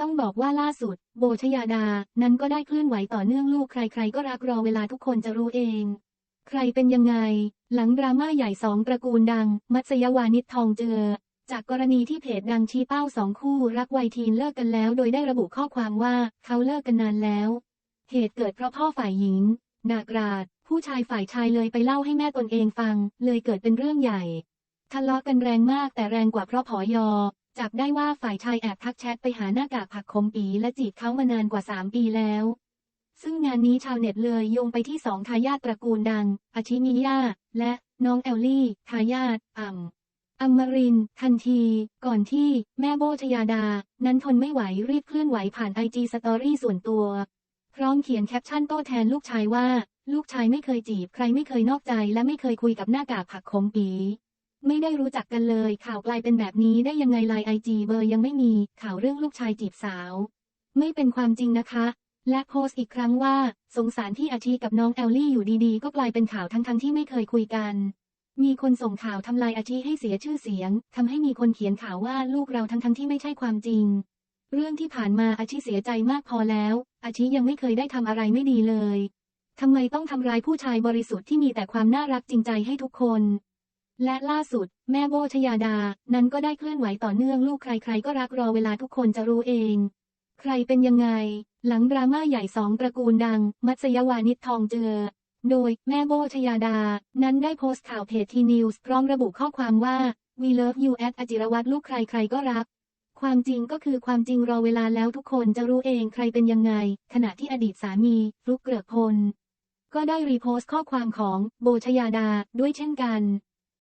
ต้องบอกว่าล่าสุด โบชยาดา นั้นก็ได้เคลื่อนไหวต่อเนื่องลูกใครๆ ก็รักรอเวลาทุกคนจะรู้เอง ใครเป็นยังไง หลังดราม่าใหญ่สองตระกูลดัง มัตสยวานิชทองเจือ จากกรณีที่เพจดังชี้เป้าสองคู่รักวัยทีนเลิกกันแล้ว โดยได้ระบุข้อความว่าเขาเลิกกันนานแล้ว เหตุเกิดเพราะพ่อฝ่ายหญิงนากราดผู้ชายฝ่ายชายเลยไปเล่าให้แม่ตนเองฟัง เลยเกิดเป็นเรื่องใหญ่ ทะเลาะกันแรงมากแต่แรงกว่าเพราะผอยอ จับได้ว่าฝ่ายชายแอบทักแชทไปหาหน้ากากผักขมปีและจีบเขามานานกว่า 3 ปีแล้ว ซึ่งงานนี้ชาวเน็ตเลยโยงไปที่สองทายาทตระกูลดัง อาชิมิยาและน้องแอลลี่ ทายาทอ่ำอมริน ทันที ก่อนที่แม่โบชยาดา นั้นทนไม่ไหวรีบเคลื่อนไหวผ่านไอจีสตอรี่ส่วนตัว พร้อมเขียนแคปชั่นโต้แทนลูกชายว่า ลูกชายไม่เคยจีบ ใครไม่เคยนอกใจและไม่เคยคุยกับหน้ากากผักขมปี ไม่ได้รู้จักกันเลย ข่าวกลายเป็นแบบนี้ได้ยังไงไลน์ไอจีเบอร์ยังไม่มี ข่าวเรื่องลูกชายจีบสาว ไม่เป็นความจริงนะคะ และโพสต์อีกครั้งว่า สงสารที่อาชีกับน้องแอลลี่อยู่ดีๆ ก็กลายเป็นข่าวทั้งๆที่ไม่เคยคุยกัน มีคนส่งข่าวทำลายอาชีให้เสียชื่อเสียงทำให้มีคนเขียนข่าวว่าลูกเราทั้งๆที่ไม่ใช่ความจริง เรื่องที่ผ่านมาอาชีเสียใจมากพอแล้ว อาชียังไม่เคยได้ทำอะไรไม่ดีเลยทำไมต้องทำร้ายผู้ชายบริสุทธิ์ที่มีแต่ความน่ารักจริงใจให้ทุกคน และล่าสุด แม่โบชยาดา นั้นก็ได้เคลื่อนไหวต่อเนื่องลูกใครๆ ก็รักรอเวลาทุกคนจะรู้เอง ใครเป็นยังไง หลังดราม่าใหญ่สองตระกูลดัง มัตสยวานิชทองเจือ โดยแม่โบชยาดา นั้นได้โพสต์ข่าวเพจทีนิวส์พร้อมระบุข้อความว่า we love you at อจิรวัตรลูกใครใครก็รัก ความจริงก็คือความจริงรอเวลาแล้วทุกคนจะรู้เองใครเป็นยังไง ขณะที่อดีตสามีฟลุกเกลือกพล ก็ได้รีโพสต์ข้อความของโบชยาดาด้วยเช่นกัน